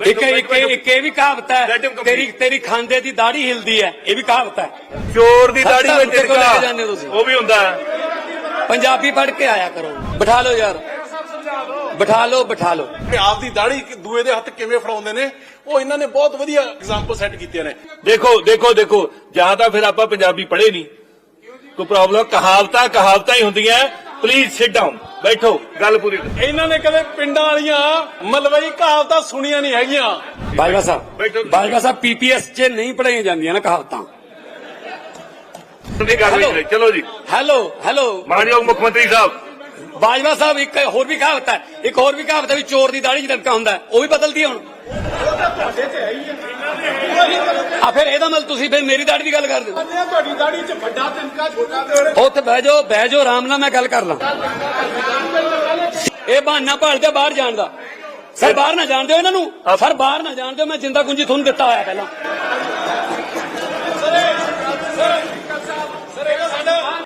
ਇੱਕ ਇੱਕ ਇੱਕ ਇਹ ਵੀ ਕਹਾਵਤ ਹੈ. ਤੇਰੀ ਤੇਰੀ ਖਾਂਦੇ ਦੀ ਦਾੜੀ ਹਿਲਦੀ ਹੈ ਇਹ ਵੀ ਕਹਾਵਤ ਹੈ। ਚੋਰ ਦੀ ਦਾੜੀ ਵਿੱਚ ਤੁਸੀਂ। ਉਹ ਵੀ ਹੁੰਦਾ ਹੈ। ਪੰਜਾਬੀ ਪੜ੍ਹ ਕੇ ਆਇਆ ਕਰੋ ਬਿਠਾ ਲਓ ਯਾਰ। ਬਿਠਾ ਲਓ ਬਿਠਾ ਲਓ। ਆਪ ਦੀ ਦਾੜੀ ਦੂਏ ਦੇ ਹੱਥ ਕਿਵੇਂ ਫੜਾਉਂਦੇ ਨੇ ਉਹ ਇਹਨਾਂ ਨੇ ਬਹੁਤ ਵਧੀਆ ਐਗਜ਼ਾਮਪਲ ਸੈੱਟ ਕੀਤੀਆਂ ਨੇ। ਦੇਖੋ ਦੇਖੋ ਦੇਖੋ ਜਾਂ ਤਾਂ ਫਿਰ ਆਪਾਂ ਪੰਜਾਬੀ ਪੜ੍ਹੇ ਨਹੀਂ। ਕੋਈ ਪ੍ਰੋਬਲਮ ਕਹਾਵਤਾਂ ਕਹਾਵਤਾਂ ਹੀ ਹੁੰਦੀਆਂ ਪਲੀਜ਼ ਸਿਟ ਡਾਊਨ ਬੈਠੋ ਗੱਲ ਪੂਰੀ ਕਰੋ। ਇਹਨਾਂ ਨੇ ਕਦੇ ਪਿੰਡਾਂ ਵਾਲੀਆਂ ਮਲਵਈ ਕਹਾਵਤਾਂ ਸੁਣੀਆਂ ਨਹੀਂ ਹੈਗੀਆਂ ਬਾਜਵਾ ਬੈਠੋ। ਸਾਹਿਬ ਬਾਜਵਾ ਸਾਹਿਬ ਪੀਪੀਐਸ 'ਚ ਨਹੀਂ ਪੜਾਈਆਂ ਜਾਂਦੀਆਂ ਨਾ ਕਹਾਵਤਾਂ ਦੀ ਗੱਲ। ਨਹੀਂ ਚਲੋ ਜੀ ਹੈਲੋ ਹੈਲੋ ਮਾਨਯੋਗ ਮੁੱਖ ਮੰਤਰੀ ਸਾਹਿਬ ਬਾਜਵਾ ਸਾਹਿਬ ਇੱਕ ਹੋਰ ਵੀ ਕਹਾਵਤ ਹੈ ਇੱਕ ਹੋਰ ਵੀ ਕਹਾਵਤ ਹੈ ਵੀ ਚੋਰ ਦੀ ਦਾੜੀ 'ਚ ਲਟਕਾ ਹੁੰਦਾ ਹੈ। ਉਹ ਵੀ ਬਦਲਦੀ ਹੈ ਹੁਣ ਆ ਫਿਰ ਇਹਦਾ ਮਤਲਬ ਤੁਸੀਂ ਫਿਰ ਮੇਰੀ ਦਾੜੀ ਦੀ ਗੱਲ ਕਰਦੇ ਹੋ ਤੁਹਾਡੀ ਦਾੜੀ 'ਚ ਵੱਡਾ ਤਿਨਕਾ ਛੋਟਾ ਤੇ ਉੱਥੇ ਬਹਿ ਜਾਓ ਬਹਿ ਜਾਓ ਆਰਾਮ ਨਾਲ ਮੈਂ ਗੱਲ ਕਰ ਲਾਂ ਇਹ ਬਹਾਨਾ ਭਾਲਦੇ ਬਾਹਰ ਜਾਣ ਦਾ ਸਰ ਬਾਹਰ ਨਾ ਜਾਣ ਦਿਓ ਇਹਨਾਂ ਨੂੰ ਸਰ ਬਾਹਰ ਨਾ ਜਾਣ ਦਿਓ ਮੈਂ ਜਿੰਦਾ ਕੁੰਜੀ ਤੁਹਾਨੂੰ ਦਿੱਤਾ ਹੋਇਆ ਪਹਿਲਾਂ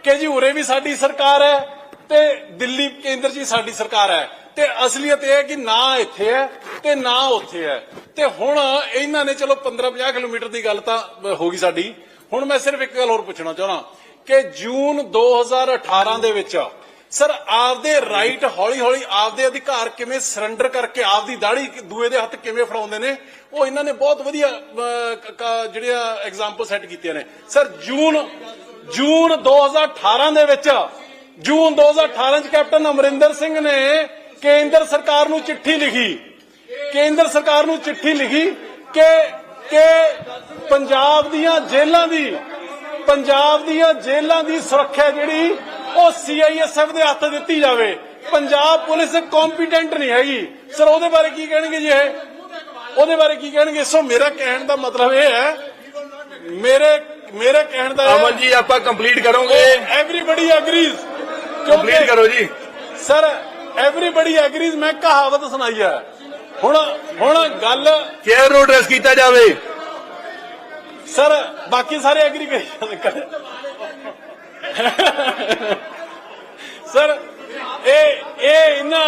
ਕਿ ਜੀ ਉਰੇ ਵੀ ਸਾਡੀ ਸਰਕਾਰ ਹੈ ਤੇ ਦਿੱਲੀ ਕੇਂਦਰ 'ਚ ਸਾਡੀ ਸਰਕਾਰ ਹੈ। ਤੇ ਅਸਲੀਅਤ ਇਹ ਹੈ ਕਿ ਨਾ ਇੱਥੇ ਹੈ ਤੇ ਨਾ ਉੱਥੇ ਹੈ। ਤੇ ਹੁਣ ਇਹਨਾਂ ਨੇ ਚਲੋ 15-50 ਕਿਲੋਮੀਟਰ ਦੀ ਗੱਲ ਤਾਂ ਹੋ ਗਈ ਸਾਡੀ। ਹੁਣ ਮੈਂ ਸਿਰਫ ਇੱਕ ਗੱਲ ਹੋਰ ਪੁੱਛਣਾ ਚਾਹਣਾ ਕਿ ਜੂਨ 2018 ਦੇ ਵਿੱਚ ਸਰ ਆਪਦੇ ਰਾਈਟ ਹੌਲੀ-ਹੌਲੀ ਆਪਦੇ ਅਧਿਕਾਰ ਕਿਵੇਂ ਸਰੈਂਡਰ ਕਰਕੇ ਆਪਦੀ ਦਾੜੀ ਦੂਏ ਦੇ ਹੱਥ ਕਿਵੇਂ ਫੜਾਉਂਦੇ ਨੇ, ਉਹ ਇਹਨਾਂ ਨੇ ਬਹੁਤ ਵਧੀਆ ਜਿਹੜੀਆਂ ਐਗਜ਼ਾਮਪਲ ਸੈੱਟ ਕੀਤੀਆਂ ਨੇ। ਸਰ ਜੂਨ ਜੂਨ 2018 ਦੇ ਵਿੱਚ ਜੂਨ 2018 ਚ ਕੈਪਟਨ ਅਮਰਿੰਦਰ ਸਿੰਘ ਨੇ ਕੇਂਦਰ ਸਰਕਾਰ ਨੂੰ ਚਿੱਠੀ ਲਿਖੀ। ਕੇਂਦਰ ਸਰਕਾਰ ਨੂੰ ਚਿੱਠੀ ਲਿਖੀ ਕਿ ਕਿ ਪੰਜਾਬ ਦੀਆਂ ਜੇਲ੍ਹਾਂ ਦੀ ਪੰਜਾਬ ਦੀਆਂ ਜੇਲ੍ਹਾਂ ਦੀ ਸੁਰੱਖਿਆ ਜਿਹੜੀ ਉਹ ਸੀਆਈਐਸਐਫ ਦੇ ਹੱਥ ਦਿੱਤੀ ਜਾਵੇ। ਪੰਜਾਬ ਪੁਲਿਸ ਕੰਪੀਟੈਂਟ ਨਹੀਂ ਹੈਗੀ। ਸਰ ਉਹਦੇ ਬਾਰੇ ਕੀ ਕਹਿਣਗੇ ਜੀ ਇਹ? ਉਹਦੇ ਬਾਰੇ ਕੀ ਕਹਿਣਗੇ? ਸੋ ਮੇਰਾ ਕਹਿਣ ਦਾ ਮਤਲਬ ਇਹ ਹੈ ਮੇਰੇ ਮੇਰੇ ਕਹਿਣ ਦਾ ਅਮਨ ਜੀ ਆਪਾਂ ਕੰਪਲੀਟ ਕਰੋਗੇ। ਐਵਰੀਬਡੀ ਐਗਰੀਜ਼ ਕੰਪਲੀਟ ਕਰੋ ਜੀ। ਸਰ ਐਵਰੀਬਡੀ ਐਗਰੀਜ਼ ਮੈਂ ਕਹਾਵਤ ਸੁਣਾਈ ਹੈ ਹੁਣ ਹੁਣ ਗੱਲ ਚੇਅਰ ਨੂੰ ਐਡਰੈਸ ਕੀਤਾ ਜਾਵੇ। ਸਰ ਬਾਕੀ ਸਾਰੇ ਐਗਰੀ ਕਰੀ ਸਰ ਇਹ ਇਹ ਇਹਨਾਂ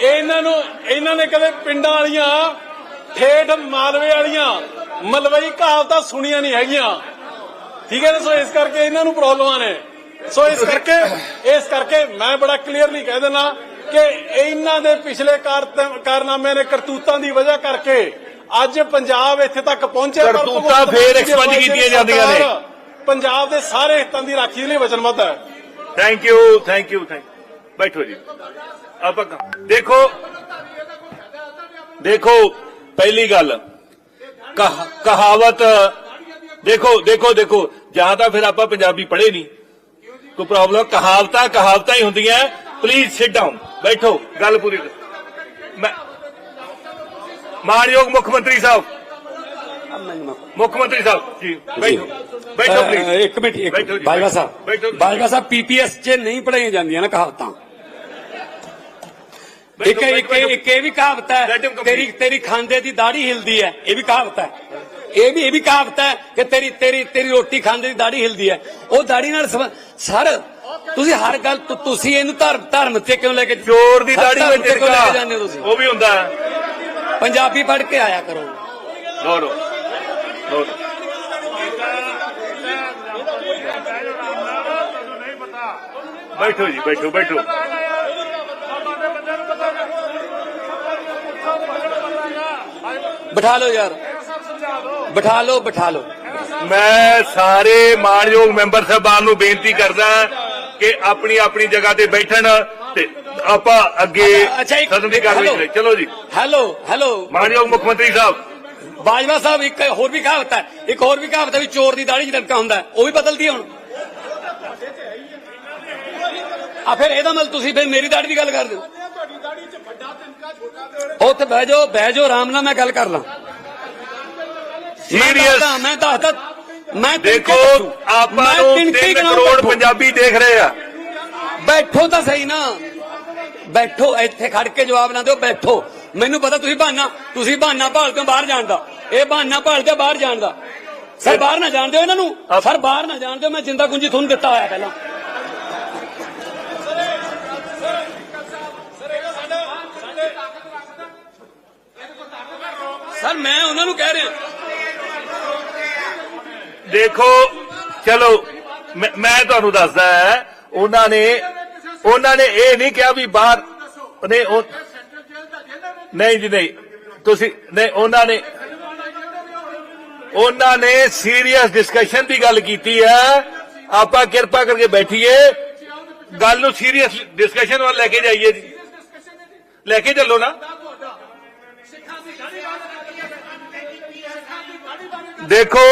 ਇਹ ਇਹਨਾਂ ਨੂੰ ਇਹਨਾਂ ਨੇ ਕਦੇ ਪਿੰਡਾਂ ਵਾਲੀਆਂ ਠੇਠ ਮਾਲਵੇ ਵਾਲੀਆਂ ਮਲਵਈ ਕਹਾਵਤਾਂ ਸੁਣੀਆਂ ਨਹੀਂ ਹੈਗੀਆਂ। ਠੀਕ ਹੈ ਨਾ ਸੋ ਇਸ ਕਰਕੇ ਇਹਨਾਂ ਨੂੰ ਪ੍ਰੋਬਲਮਾਂ ਨੇ। ਸੋ ਇਸ ਕਰਕੇ ਇਸ ਕਰਕੇ ਮੈਂ ਬੜਾ ਕਲੀਅਰਲੀ ਕਹਿ ਦੇਣਾ ਕਿ ਇਹਨਾਂ ਦੇ ਪਿਛਲੇ ਕਾਰ- ਕਾਰਨਾਮਿਆਂ ਨੇ ਕਰਤੂਤਾਂ ਦੀ ਵਜ੍ਹਾ ਕਰਕੇ ਅੱਜ ਪੰਜਾਬ ਇੱਥੇ ਤੱਕ ਪਹੁੰਚਿਆ। ਕਰਤੂਤਾਂ ਫੇਰ ਅਗਵਾਈ ਕੀਤੀਆਂ ਜਾਂਦੀਆਂ ਨੇ। ਪੰਜਾਬ ਦੇ ਸਾਰੇ ਹਿੱਤਾਂ ਦੀ ਰਾਖੀ ਲਈ ਵਚਨਬੱਧ ਹੈ। Thank you thank you thank ਬੈਠੋ ਜੀ। ਆਪਾਂ ਦੇਖੋ ਦੇਖੋ ਪਹਿਲੀ ਗੱਲ ਕਹ- ਕਹਾਵਤ ਦੇਖੋ ਦੇਖੋ ਦੇਖੋ। ਜਾਂ ਤਾਂ ਫਿਰ ਆਪਾਂ ਪੰਜਾਬੀ ਪੜ੍ਹੇ ਨਹੀਂ ਕੋਈ ਪ੍ਰੋਬਲਮ ਕਹਾਵਤਾਂ ਕਹਾਵਤਾਂ ਹੀ ਹੁੰਦੀਆਂ। ਪਲੀਜ਼ ਸਿਟ ਡਾਊਨ ਬੈਠੋ ਗੱਲ ਪੂਰੀ ਕਰੋ। ਮੈਂ ਮਾਨਯੋਗ ਮੁੱਖ ਮੰਤਰੀ ਸਾਹਿਬ। ਮੁੱਖ ਮੰਤਰੀ ਸਾਹਿਬ ਜੀ ਬੈਠੋ। ਬੈਠੋ ਪਲੀਜ਼ ਇੱਕ ਮਿੰਟ ਇੱਕ ਬਾਜਵਾ ਸਾਹਿਬ। ਬਾਜਵਾ ਸਾਹਿਬ ਪੀਪੀਐਸ 'ਚ ਨਹੀਂ ਪੜਾਈਆਂ ਜਾਂਦੀਆਂ ਨਾ ਕਹਾਵਤਾਂ। ਇੱਕ ਇੱਕ ਇਹ ਵੀ ਕਹਾਵਤ ਹੈ. ਤੇਰੀ ਤੇਰੀ ਖਾਂਦੇ ਦੀ ਦਾੜੀ ਹਿਲਦੀ ਹੈ ਇਹ ਵੀ ਕਹਾਵਤ ਹੈ। ਇਹ ਵੀ ਇਹ ਵੀ ਕਹਾਵਤ ਹੈ ਕਿ ਤੇਰੀ ਤੇਰੀ ਤੇਰੀ ਰੋਟੀ ਖਾਂਦੇ ਦੀ ਦਾੜੀ ਹਿਲਦੀ ਹੈ। ਉਹ ਦਾੜੀ ਨਾਲ ਸਰ ਤੁਸੀਂ ਹਰ ਗੱਲ ਤੁਸੀਂ ਇਹਨੂੰ ਧਰਮ ਧਰਮ ਤੇ ਕਿਉਂ ਲੈ ਕੇ ਚੋਰ ਦੀ ਦਾੜੀ ਵਿੱਚ ਤੇ ਕਿਉਂ ਲੈ ਕੇ ਤਿਲਕਾ ਜਾਂਦੇ ਹੋ ਤੁਸੀਂ? ਉਹ ਵੀ ਹੁੰਦਾ ਪੰਜਾਬੀ ਪੜ੍ਹ ਕੇ ਆਇਆ ਕਰੋ। ਲੋ ਲੋ ਬੈਠੋ ਜੀ ਬੈਠੋ ਬੈਠੋ। ਬਿਠਾ ਲਓ ਯਾਰ। ਬਿਠਾ ਲਓ ਬਿਠਾ ਲਓ। ਮੈਂ ਸਾਰੇ ਮਾਨਯੋਗ ਮੈਂਬਰ ਸਾਹਿਬਾਨ ਨੂੰ ਬੇਨਤੀ ਕਰਦਾ ਕਿ ਆਪਣੀ ਆਪਣੀ ਜਗ੍ਹਾ ਤੇ ਬੈਠਣ ਤੇ ਆਪਾਂ ਅੱਗੇ ਸਦਨ ਦੀ ਕਾਰਵਾਈ ਹੈਲੋ। ਕਰੀਏ। ਚਲੋ ਜੀ। Hello hello. ਮਾਨਯੋਗ ਮੁੱਖ ਮੰਤਰੀ ਸਾਹਿਬ। ਬਾਜਵਾ ਸਾਹਿਬ ਇੱਕ ਹੋਰ ਵੀ ਕਹਾਵਤ ਹੈ ਇੱਕ ਹੋਰ ਵੀ ਕਹਾਵਤ ਹੈ ਵੀ ਚੋਰ ਦੀ ਦਾੜੀ 'ਚ ਲਟਕਾ ਹੁੰਦਾ। ਉਹ ਵੀ ਬਦਲਦੀ ਹੁਣ। ਆ ਫਿਰ ਇਹਦਾ ਮਤਲਬ ਤੁਸੀਂ ਫਿਰ ਮੇਰੀ ਦਾੜੀ ਦੀ ਗੱਲ ਕਰਦੇ ਹੋ। ਤੁਹਾਡੀ ਦਾੜੀ 'ਚ ਵੱਡਾ ਤਿਨਕਾ ਛੋਟਾ ਤੇ ਉੱਥੇ ਬਹਿ ਜਾਓ ਬਹਿ ਜਾਓ ਆਰਾਮ ਨਾਲ ਮੈਂ ਗੱਲ ਕਰ ਲਾਂ। ਸੀਰੀਅਸ ਮੈਂ ਦੱਸਦਾ ਮੈਂ ਦੇਖੋ। ਆਪਾਂ ਨੂੰ ਤਿਣਕੇ 3 ਗਿਣਾਊਂ, ਕਰੋੜ। ਪੰਜਾਬੀ ਦੇਖ ਰਹੇ ਆ। ਬੈਠੋ ਤਾਂ ਸਹੀ ਨਾ। ਬੈਠੋ ਇੱਥੇ ਖੜ ਕੇ ਜਵਾਬ ਨਾ ਦਿਓ ਬੈਠੋ। ਮੈਨੂੰ ਪਤਾ ਤੁਸੀਂ ਬਹਾਨਾ ਤੁਸੀਂ ਬਹਾਨਾ ਭਾਲਦੇ ਹੋ ਬਾਹਰ ਜਾਣ ਦਾ। ਇਹ ਬਹਾਨਾ ਭਾਲਦੇ ਹੋ ਬਾਹਰ ਜਾਣ ਦਾ। ਸਰ ਬਾਹਰ ਨਾ ਜਾਣ ਦਿਓ ਇਹਨਾਂ ਨੂੰ। ਸਰ ਬਾਹਰ ਨਾ ਜਾਣ ਦਿਓ ਮੈਂ ਜਿੰਦਾ ਕੁੰਜੀ ਤੁਹਾਨੂੰ ਦਿੱਤਾ ਹੋਇਆ ਪਹਿਲਾਂ। ਸਰ ਮੈਂ ਉਹਨਾਂ ਨੂੰ ਕਹਿ ਰਿਹਾ। ਦੇਖੋ ਚਲੋ ਮੈਂ ਮੈਂ ਤੁਹਾਨੂੰ ਦੱਸਦਾ ਹੈ ਉਹਨਾਂ ਨੇ ਉਹਨਾਂ ਨੇ ਇਹ ਨਹੀਂ ਕਿਹਾ ਵੀ ਬਾਹਰ ਨਹੀਂ ਉਹ ਨਹੀਂ ਜੀ ਨਹੀਂ ਤੁਸੀਂ ਨਹੀਂ ਉਹਨਾਂ ਨੇ ਉਹਨਾਂ ਨੇ ਸੀਰੀਅਸ ਡਿਸਕਸ਼ਨ ਦੀ ਗੱਲ ਕੀਤੀ ਹੈ ਆਪਾਂ ਕਿਰਪਾ ਕਰਕੇ ਬੈਠੀਏ ਗੱਲ ਨੂੰ ਸੀਰੀਅਸ ਡਿਸਕਸ਼ਨ ਵੱਲ ਲੈ ਕੇ ਜਾਈਏ ਜੀ ਲੈ ਕੇ ਚੱਲੋ ਨਾ ਦੇਖੋ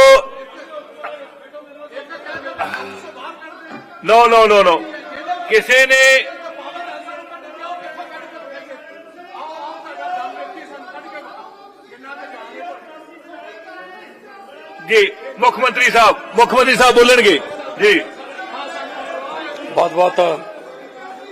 ਨੋ ਨੋ ਨੋ ਨੋ ਕਿਸੇ ਨੇ ਜੀ, ਮੁੱਖ ਮੰਤਰੀ ਸਾਹਿਬ, ਮੁੱਖ ਮੰਤਰੀ ਸਾਹਿਬ ਬੋਲਣਗੇ। ਜੀ। ਬਹੁਤ ਬਹੁਤ